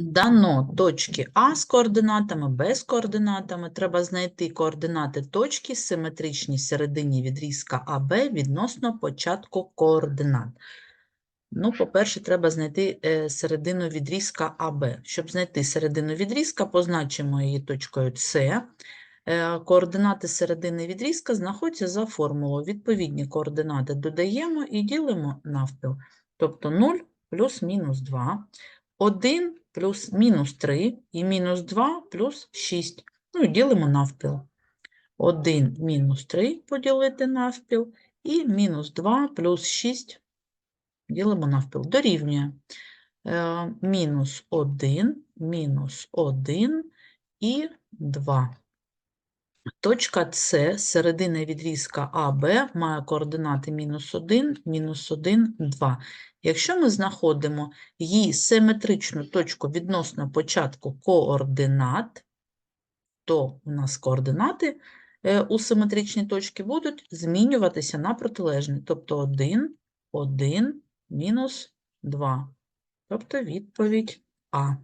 Дано точки А з координатами, Б з координатами. Треба знайти координати точки симетричні середині відрізка АБ відносно початку координат. Ну, по-перше, треба знайти е, середину відрізка АБ. Щоб знайти середину відрізка, позначимо її точкою С. Е, Координати середини відрізка знаходяться за формулою. Відповідні координати додаємо і ділимо навпіл. Тобто 0 плюс мінус 2, 1 плюс мінус 3 і мінус 2 плюс 6. Ну і ділимо навпіл. 1 мінус 3 поділити навпіл і мінус 2 плюс 6 ділимо навпіл. Дорівнює е, мінус 1, мінус 1 і 2. Точка С, середина відрізка АБ, має координати мінус 1, мінус 1, 2. Якщо ми знаходимо її симетричну точку відносно початку координат, то у нас координати е, у симетричній точці будуть змінюватися на протилежні, тобто 1, 1, мінус 2. Тобто відповідь А.